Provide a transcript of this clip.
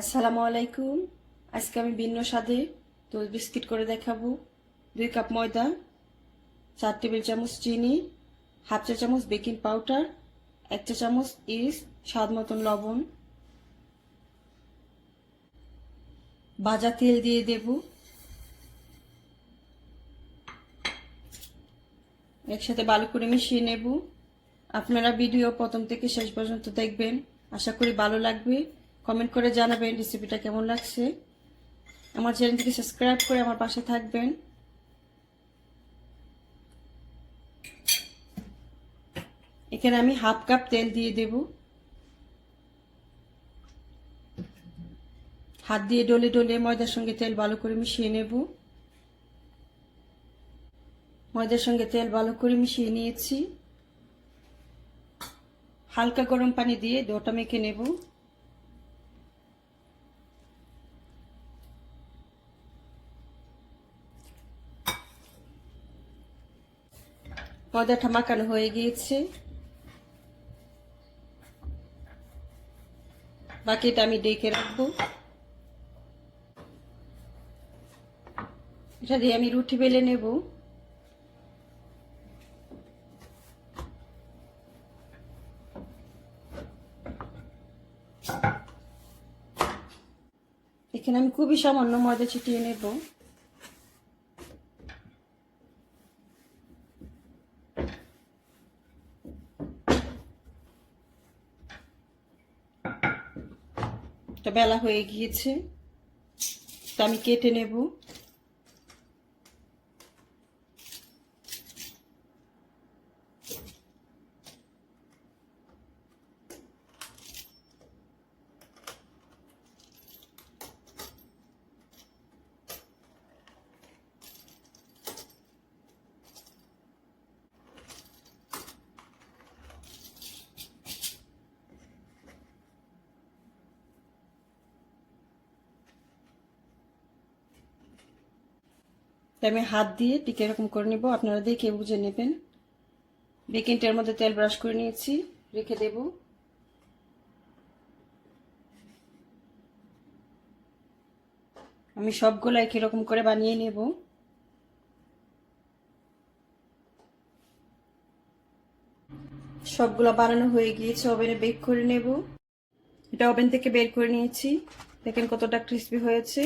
আসসালামু আলাইকুম। আজকে আমি ভিন্ন স্বাদে তোল বিস্কিট করে দেখাবো। দুই কাপ ময়দা, চার টেবিল চামচ চিনি, হাফ চা চামচ বেকিং পাউডার, এক চা চামচ ইস্ট, স্বাদ মতন লবণ। ভাজা তেল দিয়ে দেব। একসাথে ভালো করে মিশিয়ে নেব। আপনারা ভিডিও প্রথম থেকে শেষ পর্যন্ত দেখবেন। আশা করি ভালো লাগবে। কমেন্ট করে জানাবেন রেসিপিটা কেমন লাগছে। আমার চ্যানেলটিকে সাবস্ক্রাইব করে আমার পাশে থাকবেন। এখানে আমি হাফ কাপ তেল দিয়ে দেব। হাত দিয়ে ডলে ডলে ময়দার সঙ্গে তেল ভালো করে মিশিয়ে নেব। ময়দার সঙ্গে তেল ভালো করে মিশিয়ে নিয়েছি। হালকা গরম পানি দিয়ে ডোটা মেখে নেব। ময়দাটা মাখানো হয়ে গিয়েছে। বাকিটা আমি ডেকে রাখব। এটা দিয়ে আমি রুটি বেলে নেব। এখানে আমি খুবই সামান্য ময়দা ছিটিয়ে নেব। এটা বেলা হয়ে গিয়েছে। তা আমি কেটে নেব। তাই আমি হাত দিয়ে ঠিক এরকম করে নেব। আপনারা দেখে বুঝে নেবেন। বেকিংটার মধ্যে তেল ব্রাশ করে নিয়েছি, রেখে দেব। আমি সবগুলো একই রকম করে বানিয়ে নেব। সবগুলো বানানো হয়ে গিয়েছে, ওভেনে বেক করে নেব। এটা ওভেন থেকে বের করে নিয়েছি। দেখেন কতটা ক্রিস্পি হয়েছে।